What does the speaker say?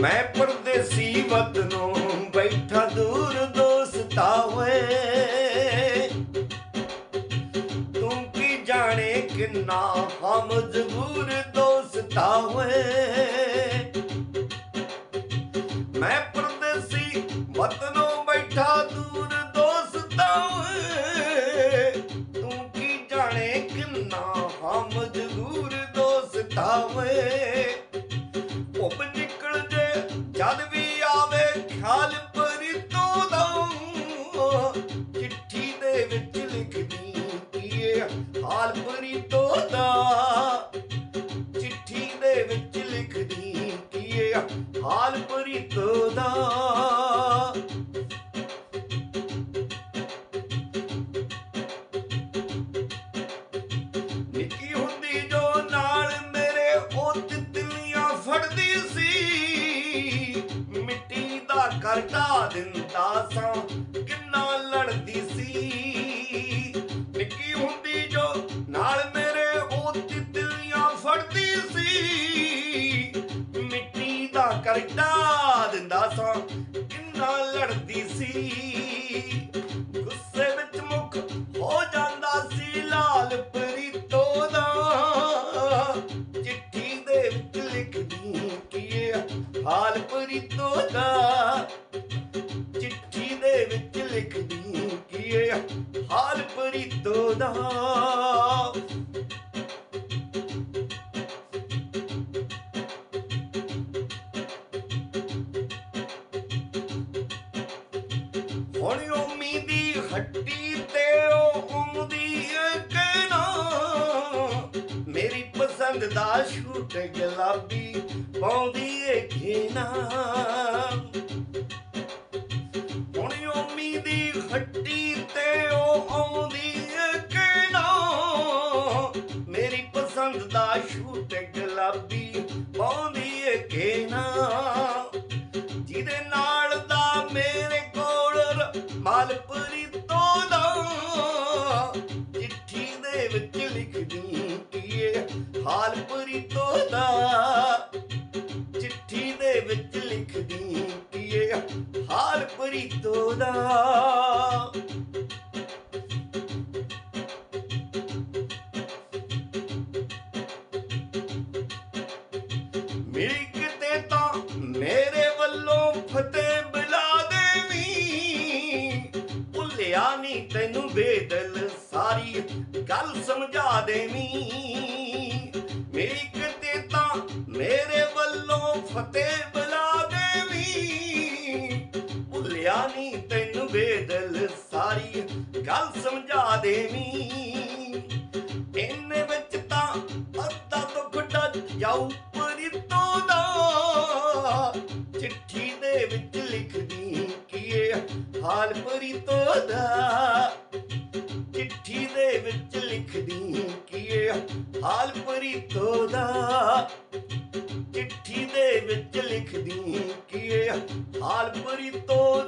ਮੈਂ ਪਰਦੇਸੀ ਵਤਨੋਂ ਬੈਠਾ ਦੂਰ ਦੋਸਤਾ ਵੇ ਤੂੰ ਕੀ ਜਾਣੇ ਕਿੰਨਾ ਹਮ ਮਜਬੂਰ ਦੋਸਤਾ ਵੇ ਮੈਂ ਪਰਦੇਸੀ ਵਤਨੋਂ ਜਦ ਵੀ ਆਵੇ ਖਿਆਲ ਪਰੀ ਤੋਂ ਚਿੱਠੀ ਦੇ ਵਿੱਚ ਲਿਖਦੀ ਕੀਏ ਹਾਲ ਪਰੀ ਦਾ। ਚਿੱਠੀ ਦੇ ਵਿੱਚ ਲਿਖਦੀ ਕੀਏ ਹਾਲ ਪਰੀ ਦਾ। ਨਿੱਕੀ ਹੁੰਦੀ ਜੋ ਨਾਲ ਮੇਰੇ ਉਹ ਤਿਤਲੀਆਂ ਫੜਦੀ ਦਿੰਦਾ ਸਾਂ, ਕਿੰਨਾ ਲੜਦੀ ਸੀ। ਨਿੱਕੀ ਹੁੰਦੀ ਜੋ ਨਾਲ ਮੇਰੇ ਉਹ ਤਿਤਲੀਆਂ ਫੜਦੀ ਸੀ। ਮਿੱਟੀ ਦਾ ਕਰਟਾ ਦਿੰਦਾ ਸਾਂ, ਕਿੰਨਾ ਲੜਦੀ ਸੀ। ਗੁੱਸੇ ਵਿੱਚ ਮੁੱਖ ਹੋ ਜਾਂਦਾ ਸੀ ਲਾਲ ਪ੍ਰੀਤੋ ਦਾ। ਚਿੱਠੀ ਦੇ ਵਿੱਚ ਲਿਖਦੀ ਕੀ ਹਾਲ ਪ੍ਰੀਤੋ ਦਾ। ਹਾਲ ਪ੍ਰੀਤੋ ਦਾ ਹੁਣ ਉਮੀਦੀ ਹੱਟੀ ਤੇ ਉਹ ਉਮਦੀ ਏ ਕਹਿਣਾ ਮੇਰੀ ਪਸੰਦ ਦਾ ਸ਼ੂਟ ਗੁਲਾਬੀ ਪਾਉਂਦੀ ਏ ਘੇਨਾ ਮੇਰੀ ਪਸੰਦ ਦਾ ਗੁਲਾਬੀ ਪਾਉਂਦੀ ਏ ਘੇਨਾ ਜਿਹਦੇ ਨਾਲ ਦਾ ਮੇਰੇ ਕੋਲ ਮਾਲਪੁਰੀ ਤੋਂ ਦਾ ਚਿੱਠੀ ਦੇ ਵਿੱਚ ਲਿਖਦੀ ਕੀਏ ਹਾਲਪੁਰੀ ਤੋਂ ਦਾ। ਚਿੱਠੀ ਦੇ ਵਿੱਚ ਲਿਖਦੀ ਕੀਏ ਹਾਲਪੁਰੀ ਤੋਂ ਦਾ। ਮਿਲ ਕਿਤੇ ਤਾਂ ਮੇਰੇ ਵੱਲੋਂ ਫਤਿਹ ਬੁਲਾ ਦੇਵੀਂ। ਭੁੱਲਿਆ ਨਹੀਂ ਤੈਨੂੰ ਬੇਦਲ ਸਾਰੀ ਗੱਲ ਸਮਝਾ ਦੇਵੀਂ। ਮਿਲ ਕਿਤੇ ਤਾਂ ਮੇਰੇ ਵੱਲੋਂ ਫਤਿਹ ਬੁਲਾ ਦੇਵੀਂ। ਭੁੱਲਿਆ ਨਹੀਂ ਤੈਨੂੰ ਬੇਦਲ ਸਾਰੀ ਗੱਲ ਸਮਝਾ ਦੇਵੀਂ। ਇੰਨੇ ਵਿੱਚ ਤਾਂ ਅੱਧਾ ਦੁੱਖ ਡੱਜ ਜਾਊ। ਹਾਲ ਪਰਿਤੋਂ ਦਾ। ਚਿੱਠੀ ਦੇ ਵਿੱਚ ਲਿਖਦੀ ਕੀਏ ਹਾਲ ਪਰਿਤੋਂ ਦਾ। ਚਿੱਠੀ ਦੇ ਵਿੱਚ ਲਿਖਦੀ ਕੀਏ ਹਾਲ ਪਰਿਤੋਂ